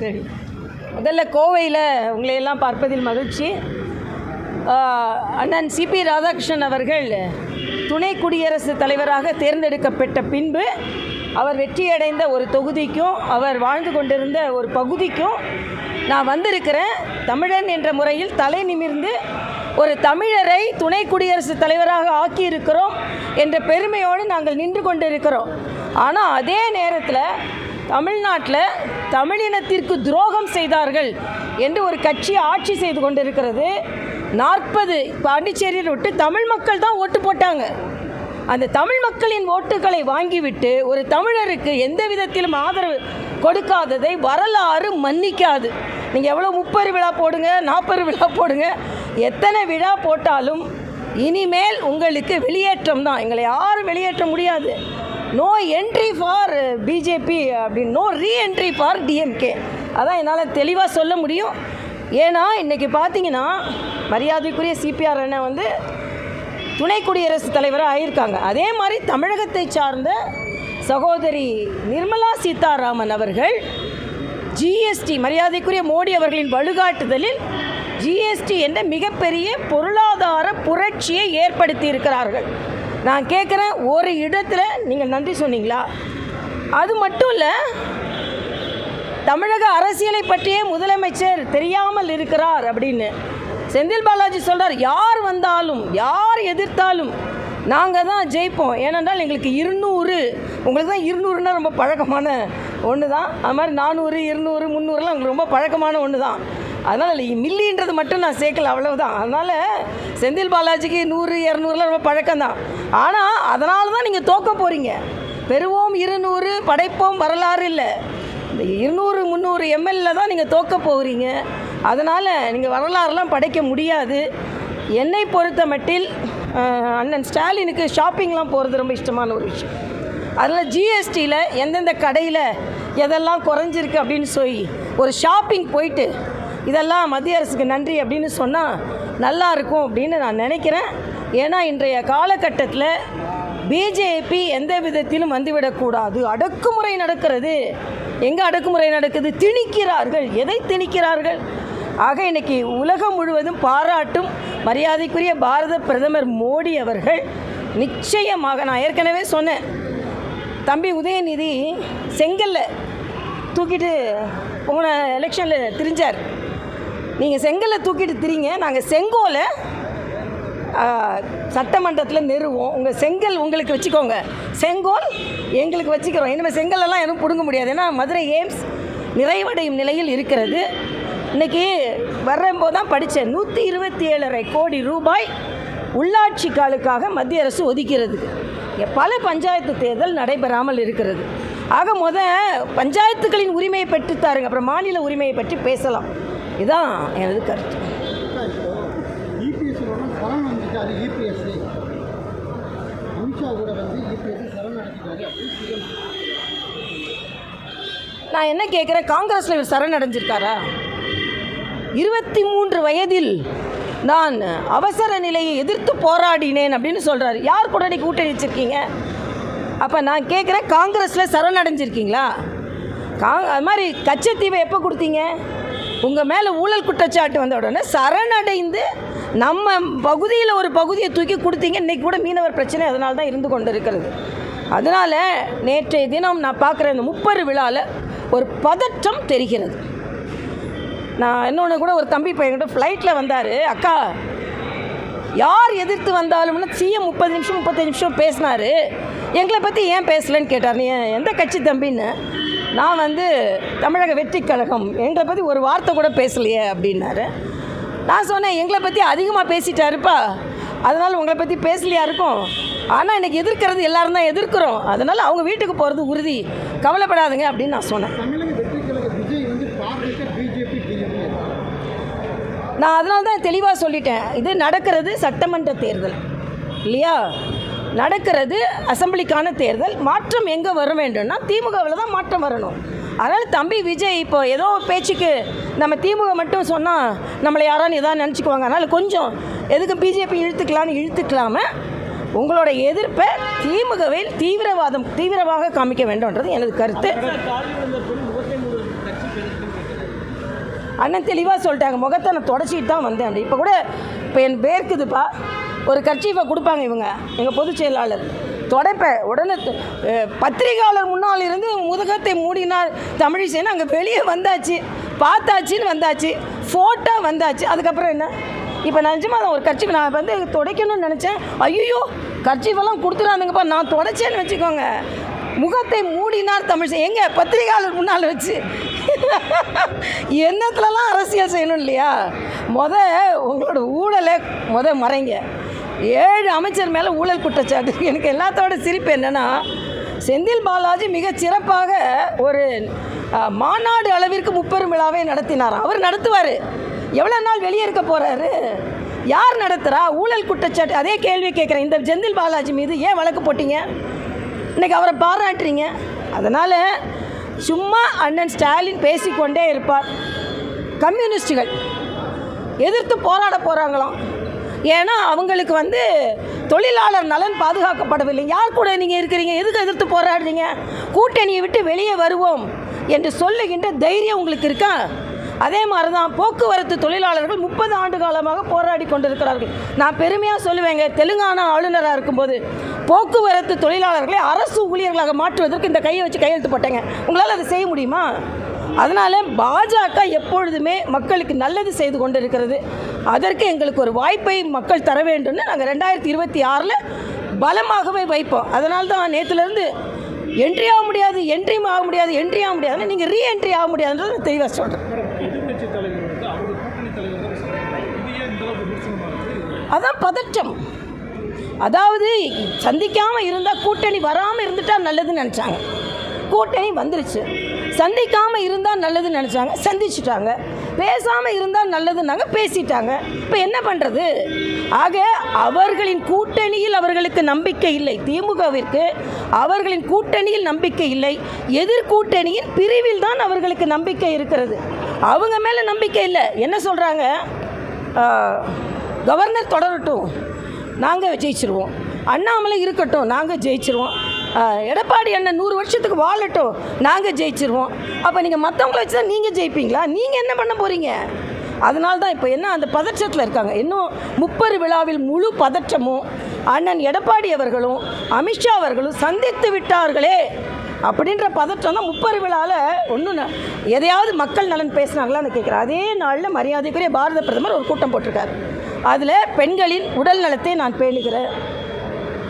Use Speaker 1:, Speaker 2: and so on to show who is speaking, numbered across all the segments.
Speaker 1: சரி. முதல்ல கோவையில் உங்களை எல்லாம் பார்ப்பதில் மகிழ்ச்சி. அண்ணன் சிபி ராதாகிருஷ்ணன் அவர்கள் துணை குடியரசுத் தலைவராக தேர்ந்தெடுக்கப்பட்ட பின்பு அவர் வெற்றியடைந்த ஒரு தொகுதிக்கும் அவர் வாழ்ந்து கொண்டிருந்த ஒரு பகுதிக்கும் நான் வந்திருக்கிறேன். தமிழன் என்ற முறையில் தலை நிமிர்ந்து ஒரு தமிழரை துணை குடியரசுத் தலைவராக ஆக்கியிருக்கிறோம் என்ற பெருமையோடு நாங்கள் நின்று கொண்டிருக்கிறோம். ஆனால் அதே நேரத்தில் தமிழ்நாட்டில் தமிழினத்திற்கு துரோகம் செய்தார்கள் என்று ஒரு கட்சி ஆட்சி செய்து கொண்டிருக்கிறது. நாற்பது பாண்டிச்சேரியில் விட்டு தமிழ் மக்கள் தான் ஓட்டு போட்டாங்க. அந்த தமிழ் மக்களின் ஓட்டுகளை வாங்கிவிட்டு ஒரு தமிழருக்கு எந்த விதத்திலும் ஆதரவு கொடுக்காததை வரலாறு மன்னிக்காது. நீங்கள் எவ்வளோ முப்பது விழா போடுங்க நாற்பது விழா போடுங்க எத்தனை விழா போட்டாலும் இனிமேல் உங்களுக்கு வெளியேற்றம் தான். எங்களை யாரும் வெளியேற்ற முடியாது. நோ என்ட்ரி ஃபார் பிஜேபி அப்படின்னு நோ ரீஎன்ட்ரி ஃபார் டிஎம்கே அதான் என்னால் தெளிவாக சொல்ல முடியும். ஏன்னா இன்றைக்கி பார்த்தீங்கன்னா மரியாதைக்குரிய சிபிஆர் அண்ணன் வந்து துணை குடியரசுத் தலைவராக ஆயிருக்காங்க. அதே மாதிரி தமிழகத்தை சார்ந்த சகோதரி நிர்மலா சீதாராமன் அவர்கள் ஜிஎஸ்டி மரியாதைக்குரிய மோடி அவர்களின் வழிகாட்டுதலில் ஜிஎஸ்டி என்ற மிகப்பெரிய பொருளாதார புரட்சியை ஏற்படுத்தி இருக்கிறார்கள். நான் கேட்குறேன் ஒரு இடத்துல நீங்கள் நன்றி சொன்னீங்களா? அது மட்டும் இல்லை தமிழக அரசியலை பற்றியே முதலமைச்சர் தெரியாமல் இருக்கிறார் அப்படின்னு. செந்தில் பாலாஜி சொல்கிறார் யார் வந்தாலும் யார் எதிர்த்தாலும் நாங்கள் தான் ஜெயிப்போம். ஏனென்றால் எங்களுக்கு இருநூறு உங்களுக்கு தான் இருநூறுனா ரொம்ப பழக்கமான ஒன்று தான் அது மாதிரி நானூறு இருநூறு முந்நூறுலாம் உங்களுக்கு ரொம்ப பழக்கமான ஒன்று தான் அதனால் மில்லின்றது மட்டும் நான் சேர்க்கல அவ்வளவுதான். அதனால் செந்தில் பாலாஜிக்கு நூறு இரநூறுலாம் ரொம்ப பழக்கம்தான். ஆனால் அதனால தான் நீங்கள் தோக்க போகிறீங்க பெறுவோம் இருநூறு படைப்போம் வரலாறு இல்லை. இந்த இருநூறு முந்நூறு எம்எல்ஏ தான் நீங்கள் தோக்க போகிறீங்க அதனால் நீங்கள் வரலாறுலாம் படைக்க முடியாது. என்னை பொறுத்த மட்டில் அண்ணன் ஸ்டாலினுக்கு ஷாப்பிங்லாம் போகிறது ரொம்ப இஷ்டமான ஒரு விஷயம். அதனால் ஜிஎஸ்டியில் எந்தெந்த கடையில் எதெல்லாம் குறைஞ்சிருக்கு அப்படின்னு சொல்லி ஒரு ஷாப்பிங் போயிட்டு இதெல்லாம் மத்திய அரசுக்கு நன்றி அப்படின்னு சொன்னால் நல்லா இருக்கும் அப்படின்னு நான் நினைக்கிறேன். ஏன்னா இன்றைய காலகட்டத்தில் பிஜேபி எந்த விதத்திலும் வந்துவிடக்கூடாது. அடக்குமுறை நடக்கிறது. எங்கே அடக்குமுறை நடக்குது? திணிக்கிறார்கள். எதை திணிக்கிறார்கள்? ஆக இன்னைக்கு உலகம் முழுவதும் பாராட்டும் மரியாதைக்குரிய பாரத பிரதமர் மோடி அவர்கள் நிச்சயமாக நான் ஏற்கனவே சொன்னேன். தம்பி உதயநிதி செங்கல்ல தூக்கிட்டு போன எலெக்ஷனில் திரிஞ்சார். நீங்கள் செங்கலை தூக்கிட்டு திரிங்க. நாங்கள் செங்கோலை சட்டமன்றத்தில் நிறுவோம். உங்கள் செங்கல் உங்களுக்கு வச்சுக்கோங்க. செங்கோல் எங்களுக்கு வச்சுக்கிறோம். இனிமேல் செங்கலெல்லாம் எதுவும் பிடுங்க முடியாது. ஏன்னா மதுரை எய்ம்ஸ் நிறைவடையும் நிலையில் இருக்கிறது. இன்றைக்கி வர்றம்போது தான் படித்தேன். நூற்றி இருபத்தி ஏழரை கோடி ரூபாய் உள்ளாட்சி காலுக்காக மத்திய அரசு ஒதுக்கிறது. பல பஞ்சாயத்து தேர்தல் நடைபெறாமல் இருக்கிறது. ஆக முத பஞ்சாயத்துகளின் உரிமையை பெற்று தாருங்க அப்புறம் மாநில உரிமையை பற்றி பேசலாம். இதுதான் எனது கருத்து. நான் என்ன கேட்குறேன் காங்கிரஸில் இவர் சரணடைஞ்சிருக்காரா இருபத்தி மூன்று வயதில் நான் அவசர நிலையை எதிர்த்து போராடினேன் அப்படின்னு சொல்கிறாரு யார் கூட நீ கூட்டணி வச்சிருக்கீங்க? அப்போ நான் கேட்குறேன் காங்கிரஸில் சரணடைஞ்சிருக்கீங்களா கா அது மாதிரி கச்சத்தீவை எப்போ கொடுத்தீங்க? உங்கள் மேலே ஊழல் குற்றச்சாட்டு வந்த உடனே சரணடைந்து நம்ம பகுதியில் ஒரு பகுதியை தூக்கி கொடுத்தீங்க. இன்றைக்கி கூட மீனவர் பிரச்சனை அதனால தான் இருந்து கொண்டு இருக்கிறது. அதனால் நேற்றைய தினம் நான் பார்க்குற இந்த முப்பது விழாவில் ஒரு பதற்றம் தெரிகிறது. நான் இன்னொன்று கூட ஒரு தம்பி பையன்கிட்ட ஃப்ளைட்டில் வந்தார். அக்கா யார் எதிர்த்து வந்தாலும்னா சிஎம் முப்பது நிமிஷம் முப்பத்தஞ்சு நிமிஷம் பேசினார். எங்களை பற்றி ஏன் பேசலைன்னு கேட்டார். நீ எந்த கட்சி தம்பின்னு. நான் வந்து தமிழக வெற்றி கழகம் எங்களை பற்றி ஒரு வார்த்தை கூட பேசலையே அப்படின்னாரு. நான் சொன்னேன் எங்களை பற்றி அதிகமாக பேசிட்டாருப்பா. அதனால் உங்களை பற்றி பேசலையா இருக்கும். ஆனால் இன்னைக்கு எதிர்க்கிறது எல்லாரும் தான் எதிர்க்கிறோம். அதனால் அவங்க வீட்டுக்கு போகிறது உறுதி. கவலைப்படாதுங்க அப்படின்னு நான் சொன்னேன். நான் அதனால தான் தெளிவாக சொல்லிட்டேன். இது நடக்கிறது சட்டமன்ற தேர்தல். இல்லையா? நடக்கிறது அசம்பிளிக்கான தேர்தல். மாற்றம் எங்கே வர வேண்டும்னா திமுகவில் தான் மாற்றம் வரணும். அதனால் தம்பி விஜய் இப்போ ஏதோ பேச்சுக்கு நம்ம திமுக மட்டும் சொன்னால் நம்மளை யாரான்னு எதாவது நினச்சிக்குவாங்க. அதனால் கொஞ்சம் எதுக்கு பிஜேபி இழுத்துக்கலான்னு இழுத்துக்கலாம உங்களோட எதிர்ப்பை திமுகவில் தீவிரவாதம் தீவிரமாக காமிக்க வேண்டும்ன்றது எனது கருத்து. அண்ணன் தெளிவாக சொல்லிட்டாங்க. முகத்தை நான் தொடச்சிட்டு தான் வந்தேன் அப்படி. இப்போ கூட இப்போ என் பேர்க்குதுப்பா ஒரு கர்ச்சீஃபை கொடுப்பாங்க இவங்க எங்கள் பொதுச் செயலாளர். தொடைப்பேன் உடனே பத்திரிகையாளர் முன்னால் இருந்து முதுகத்தை மூடினார் தமிழிசைன்னு அங்கே வெளியே வந்தாச்சு பார்த்தாச்சின்னு வந்தாச்சு ஃபோட்டோ வந்தாச்சு. அதுக்கப்புறம் என்ன? இப்போ நான் நிஜமாக ஒரு கட்சி நான் வந்து துடைக்கணும்னு நினச்சேன். ஐயோ கர்ச்சிஃபெல்லாம் கொடுத்துடாதுங்கப்பா நான் தொடச்சேன்னு வச்சுக்கோங்க. முகத்தை மூடினார் தமிழ் செய்ய எங்கே? பத்திரிகையாளர் முன்னால் வச்சு. என்னத்துலலாம் அரசியல் செய்யணும் இல்லையா? முத உங்களோட ஊழலை முத மறைங்க. ஏழு அமைச்சர் மேலே ஊழல் குற்றச்சாட்டு. எனக்கு எல்லாத்தோட சிரிப்பு என்னென்னா செந்தில் பாலாஜி மிக சிறப்பாக ஒரு மாநாடு அளவிற்கு முப்பெரும் விழாவை நடத்தினார். அவர் நடத்துவார். எவ்வளோ நாள் வெளியே இருக்க போகிறாரு யார் நடத்துகிறா ஊழல் குற்றச்சாட்டு. அதே கேள்வி கேட்குறேன். இந்த செந்தில் பாலாஜி மீது ஏன் வழக்கு போட்டீங்க? இன்னைக்கு அவரை பாராட்டுறீங்க. அதனால் சும்மா அண்ணன் ஸ்டாலின் பேசிக்கொண்டே இருப்பார். கம்யூனிஸ்டுகள் எதிர்த்து போராட போகிறாங்களாம் ஏன்னா அவங்களுக்கு வந்து தொழிலாளர் நலன் பாதுகாக்கப்படவில்லை. யார் கூட நீங்கள் இருக்கிறீங்க? எதுக்கு எதிர்த்து போராடுறீங்க? கூட்டணியை விட்டு வெளியே வருவோம் என்று சொல்லுகின்ற தைரியம் உங்களுக்கு இருக்கா? அதே மாதிரி தான் போக்குவரத்து தொழிலாளர்கள் முப்பது ஆண்டு காலமாக போராடி கொண்டிருக்கிறார்கள். நான் பெருமையாக சொல்லுவேங்க தெலுங்கானா ஆளுநராக இருக்கும்போது போக்குவரத்து தொழிலாளர்களை அரசு ஊழியர்களாக மாற்றுவதற்கு இந்த கையை வச்சு கையெழுத்து போட்டேங்க. உங்களால் அதை செய்ய முடியுமா? அதனால் பாஜக எப்பொழுதுமே மக்களுக்கு நல்லது செய்து கொண்டிருக்கிறது. அதற்கு எங்களுக்கு ஒரு வாய்ப்பை மக்கள் தர வேண்டும்னு நாங்கள் ரெண்டாயிரத்தி இருபத்தி ஆறில் பலமாகவே வைப்போம். அதனால தான் நேற்றுலேருந்து என்ட்ரி ஆக முடியாது என்ட்ரியும் ஆக முடியாது என்ட்ரி ஆக முடியாதுன்னு நீங்கள் ரீஎன்ட்ரி ஆக முடியாதுன்றது நான் தெளிவாக சொல்கிறேன் அதான் பதற்றம். அதாவது சந்திக்காமல் இருந்தால் கூட்டணி வராமல் இருந்துட்டால் நல்லதுன்னு நினச்சாங்க. கூட்டணி வந்துருச்சு. சந்திக்காமல் இருந்தால் நல்லதுன்னு நினச்சாங்க. சந்திச்சிட்டாங்க. பேசாமல் இருந்தால் நல்லதுன்னாங்க பேசிட்டாங்க. இப்போ என்ன பண்ணுறது ஆக அவர்களின் கூட்டணியில் அவர்களுக்கு நம்பிக்கை இல்லை. திமுகவிற்கு அவர்களின் கூட்டணியில் நம்பிக்கை இல்லை. எதிர்கூட்டணியின் பிரிவில் தான் அவர்களுக்கு நம்பிக்கை இருக்கிறது. அவங்க மேலே நம்பிக்கை இல்லை. என்ன சொல்கிறாங்க கவர்னர் தொடரட்டும். நாங்கள் ஜெயிச்சிருவோம். அண்ணாமலை இருக்கட்டும். நாங்கள் ஜெயிச்சிருவோம். எடப்பாடி அண்ணன் நூறு வருஷத்துக்கு வாழட்டும். நாங்கள் ஜெயிச்சிருவோம். அப்போ நீங்கள் மற்றவங்கள வச்சு தான் நீங்கள் ஜெயிப்பீங்களா? நீங்கள் என்ன பண்ண போகிறீங்க அதனால தான் இப்போ என்ன அந்த பதற்றத்தில் இருக்காங்க. இன்னும் முப்பது விழாவில் முழு பதற்றமும் அண்ணன் எடப்பாடி அவர்களும் அமித்ஷா அவர்களும் சந்தித்து விட்டார்களே. அப்படின்ற பதற்றம் தான் முப்பது விழாவில் ஒன்றும் எதையாவது மக்கள் நலன் பேசுனாங்களான்னு கேட்குறேன். அதே நாளில் மரியாதைக்குரிய பாரத பிரதமர் ஒரு கூட்டம் போட்டிருக்காரு. அதில் பெண்களின் உடல் நலத்தை நான் பேணுகிறேன்.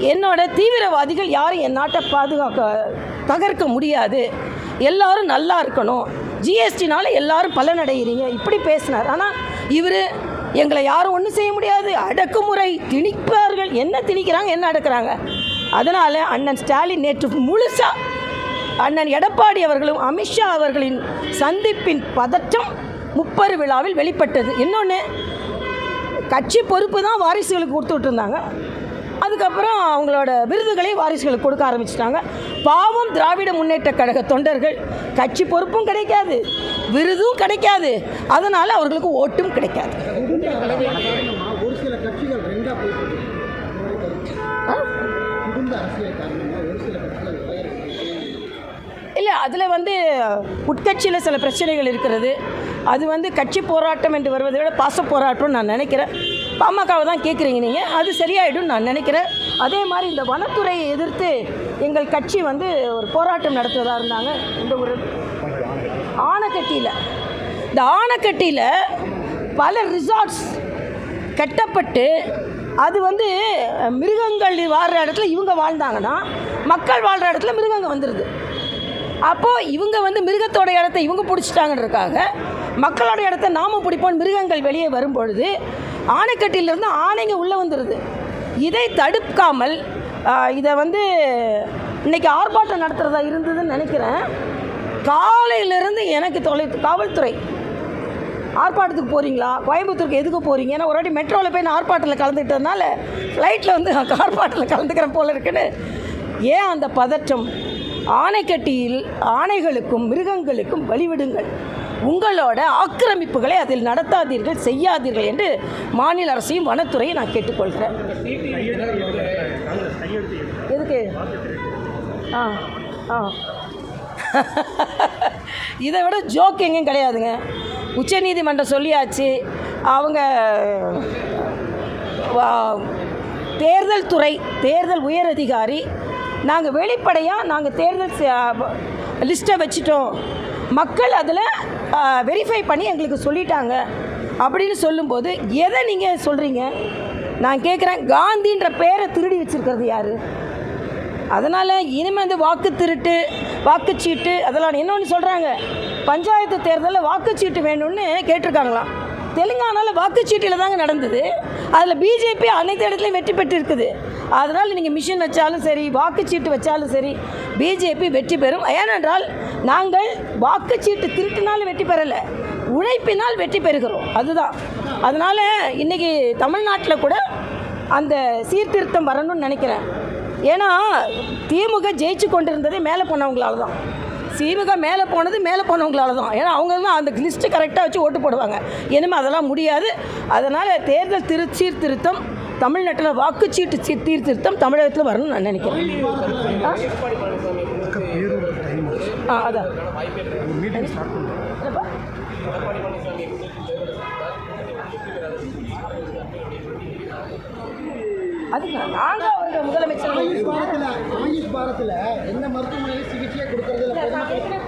Speaker 1: என்னோட தீவிரவாதிகள் யாரும் என் நாட்டை பாதுகாக்க தகர்க்க முடியாது. எல்லாரும் நல்லா இருக்கணும். ஜிஎஸ்டினால எல்லாரும் பலனடைகிறீங்க இப்படி பேசினார். ஆனால் இவர் எங்களை யாரும் ஒன்றும் செய்ய முடியாது. அடக்குமுறை திணிப்பார்கள். என்ன திணிக்கிறாங்க? என்ன அடக்குறாங்க? அதனால் அண்ணன் ஸ்டாலின் நேற்று முழுசாக அண்ணன் எடப்பாடி அவர்களும் அமித்ஷா அவர்களின் சந்திப்பின் பதற்றம் முப்பரு விழாவில் வெளிப்பட்டது. இன்னொன்று கட்சி பொறுப்பு தான் வாரிசுகளுக்கு கொடுத்துட்டு இருந்தாங்க. அதுக்கப்புறம் அவங்களோட விருதுகளை வாரிசுகளுக்கு கொடுக்க ஆரம்பிச்சிட்டாங்க. பாவம் திராவிட முன்னேற்ற கழக தொண்டர்கள். கட்சி பொறுப்பும் கிடைக்காது விருதும் கிடைக்காது. அதனால் அவர்களுக்கு ஓட்டும் கிடைக்காது. இல்லை அதில் வந்து உட்கட்சியில் சில பிரச்சனைகள் இருக்கிறது. அது வந்து கட்சி போராட்டம் என்று வருவதை விட பாச போராட்டம்னு நான் நினைக்கிறேன். பாமகவை தான் கேட்குறீங்க நீங்கள் அது சரியாயிடும் நான் நினைக்கிறேன். அதே மாதிரி இந்த வனத்துறையை எதிர்த்து எங்கள் கட்சி வந்து ஒரு போராட்டம் நடத்துவதாக இருந்தாங்க. இந்த ஒரு ஆனைக்கட்டியில். இந்த ஆனைக்கட்டியில் பல ரிசார்ட்ஸ் கட்டப்பட்டு அது வந்து மிருகங்கள் வாழ்கிற இடத்துல இவங்க வாழ்ந்தாங்கன்னா மக்கள் வாழ்கிற இடத்துல மிருகங்கள் வந்துடுது அப்போது இவங்க வந்து மிருகத்தோட இடத்த இவங்க பிடிச்சிட்டாங்கன்றதுக்காக மக்களோட இடத்த நாமும் பிடிப்போம். மிருகங்கள் வெளியே வரும்பொழுது ஆணைக்கட்டிலிருந்து ஆணைங்க உள்ளே வந்துடுது இதை தடுக்காமல் இதை வந்து இன்னைக்கு ஆர்ப்பாட்டம் நடத்துகிறதா இருந்ததுன்னு நினைக்கிறேன். காலையிலேருந்து எனக்கு தொலை காவல்துறை ஆர்ப்பாட்டத்துக்கு போகிறீங்களா கோயம்புத்தூருக்கு எதுக்கு போகிறீங்க ஏன்னா ஒரு வாட்டி மெட்ரோவில் போய் நான் ஆர்ப்பாட்டத்தில் கலந்துக்கிட்டதுனால ஃப்ளைட்டில் வந்து ஆர்ப்பாட்டத்தில் கலந்துக்கிறேன் போல இருக்குன்னு. ஏன் அந்த பதற்றம்? ஆணைக்கட்டியில் ஆணைகளுக்கும் மிருகங்களுக்கும் வழிவிடுங்கள். உங்களோட ஆக்கிரமிப்புகளை அதில் நடத்தாதீர்கள் செய்யாதீர்கள் என்று மாநில அரசையும் வனத்துறையை நான் கேட்டுக்கொள்கிறேன். எதுக்கு? ஆ ஆ. இதை விட ஜோக் எங்கேயும் கிடையாதுங்க. உச்சநீதிமன்றம் சொல்லியாச்சு. அவங்க வா- தேர்தல் துறை தேர்தல் உயர் அதிகாரி நாங்கள் வெளிப்படையாக நாங்கள் தேர்தல் லிஸ்ட்டை வச்சுட்டோம். மக்கள் அதில் வெரிஃபை பண்ணி எங்களுக்கு சொல்லிட்டாங்க. அப்படின்னு சொல்லும்போது எதை நீங்கள் சொல்கிறீங்க நான் கேட்குறேன் காந்தின்ற பேரை திருடி வச்சுருக்கிறது யார்? அதனால் இனிமேல் வந்து வாக்கு திருட்டு வாக்குச்சீட்டு அதெல்லாம் இன்னொன்று சொல்கிறாங்க பஞ்சாயத்து தேர்தலில் வாக்குச்சீட்டு வேணும்னு கேட்டிருக்காங்களாம். தெலுங்கானாவில் வாக்குச்சீட்டில் தாங்க நடந்தது. அதில் பிஜேபி அனைத்து இடத்துலையும் வெற்றி பெற்று இருக்குது அதனால் நீங்கள் மிஷின் வச்சாலும் சரி வாக்குச்சீட்டு வச்சாலும் சரி பிஜேபி வெற்றி பெறும். ஏனென்றால் நாங்கள் வாக்குச்சீட்டு திருட்டினாலும் வெற்றி பெறலை உழைப்பினால் வெற்றி பெறுகிறோம். அதுதான். அதனால் இன்றைக்கி தமிழ்நாட்டில் கூட அந்த சீர்திருத்தம் வரணும்னு நினைக்கிறேன். ஏன்னா திமுக ஜெயிச்சு கொண்டிருந்ததே மேலே போனவங்களால தான். திமுக மேலே போனது மேலே போனவங்களால தான். ஏன்னா அவங்க தான் அந்த லிஸ்ட்டு கரெக்டாக வச்சு ஓட்டு போடுவாங்க. இனிமேல் அதெல்லாம் முடியாது. அதனால் தேர்தல் திரு சீர்திருத்தம் தமிழ்நாட்டில் வாக்குச்சீட்டு சீர் சீர்திருத்தம் தமிழகத்தில் வரணும்னு நான் நினைக்கிறேன். ஆ? அதான் நாங்கள் முதலமைச்சர்.
Speaker 2: ஆயுஷ் பாரத்தில் எந்த மருத்துவமனையில் சிகிச்சையை பொதுமக்களுக்கு